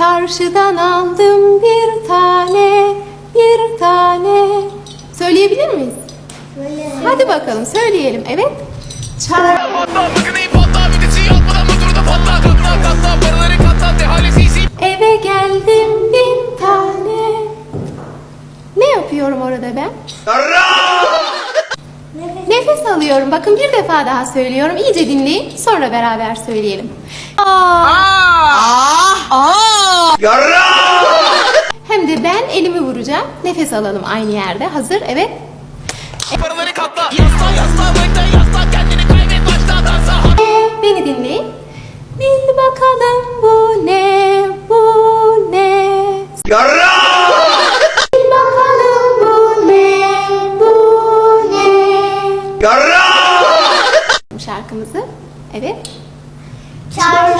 Çarşıdan aldım bir tane, bir tane. Söyleyebilir miyiz? Hadi bakalım söyleyelim. Evet. Çar eve geldim bin tane. Ne yapıyorum orada ben? Nefes alıyorum. Bakın bir defa daha söylüyorum. İyice dinleyin. Sonra beraber söyleyelim. Aa. Yarra! Hem de ben elimi vuracağım. Nefes alalım aynı yerde. Hazır, evet. Paraları katla. Yasla, yasla, bekle, yasla. Kendini kaybet, başla dansa. Ee, beni dinleyin. Bil bakalım bu ne, bu ne? Yarra! Bil bakalım bu ne, bu ne? Yarra! Şarkımızı, evet. Çarşı